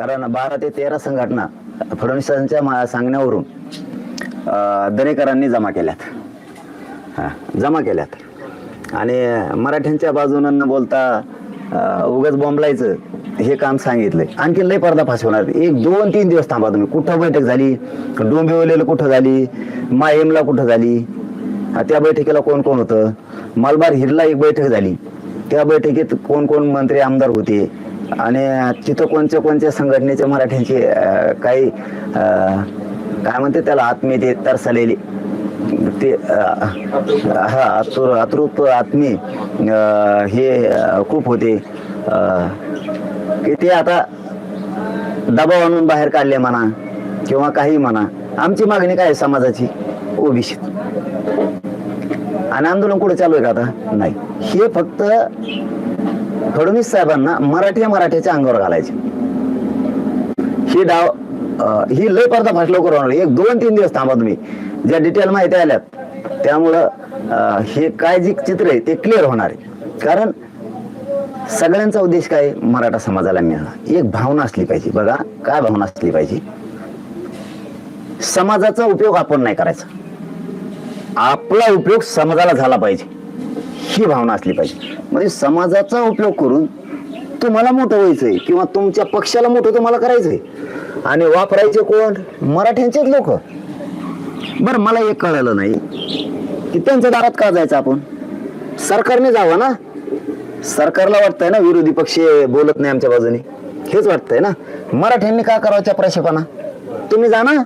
कारण बारा ते तेरा संघटना फडणवीसांच्या मा- सांगण्यावरून दरेकरांनी जमा केल्यात. हा, जमा केल्यात. आणि मराठ्यांच्या बाजूनं न बोलता उगच उगाच बॉम्बलायचं हे काम सांगितलंय. आणखी लय पर्दाफाश होणार. एक दोन तीन दिवस थांबा तुम्ही. कुठं बैठक झाली? डोंबिवलीला कुठं झाली? माहीमला कुठं झाली? त्या बैठकीला कोण कोण होतं? मलबार हिरला एक बैठक झाली. त्या बैठकीत कोण कोण मंत्री आमदार होते? आणि तिथं कोणत्या कोणत्या संघटनेच्या मराठ्यांचे काही काय म्हणते त्याला आत्मीयते तरसलेली ते हा आतुर अतृप्त आत्मी हे खूप होते. की ते आता दबाव आणून बाहेर काढले म्हणा किंवा काही म्हणा आमची मागणी काय आहे समाजाची? ओबीसी. आणि आंदोलन कुठे चालू आहे का आता? नाही. हे फक्त फडणवीस साहेबांना मराठी मराठ्याच्या अंगावर घालायचे. ही डाव अं, ही लय पर्दाफाश लवकर होणार. एक दोन तीन दिवस थांबा तुम्ही. ज्या डिटेल माहिती आल्यात त्यामुळं हे काय जे चित्र आहे ते क्लिअर होणार आहे. कारण सगळ्यांचा उद्देश काय? मराठा समाजाला मिळणं. एक भावना असली पाहिजे. बघा काय भावना असली पाहिजे? समाजाचा उपयोग आपण नाही करायचा. आपला उपयोग समाजाला झाला पाहिजे. ही भावना असली पाहिजे. म्हणजे समाजाचा उपयोग करून तुम्हाला मोठं व्हायचंय किंवा तुमच्या पक्षाला मोठं तुम्हाला करायचंय. आणि वापरायचे कोण? मराठ्यांचेच लोक. बरं मला एक कळालं नाही. की त्यांच्या दारात का जायचं आपण? सरकारने जावं ना? सरकारला वाटतंय ना विरोधी पक्ष बोलत नाही आमच्या बाजूने. हेच वाटतंय ना? मराठ्यांनी का करावं चपराशीपणा तुम्ही जा ना.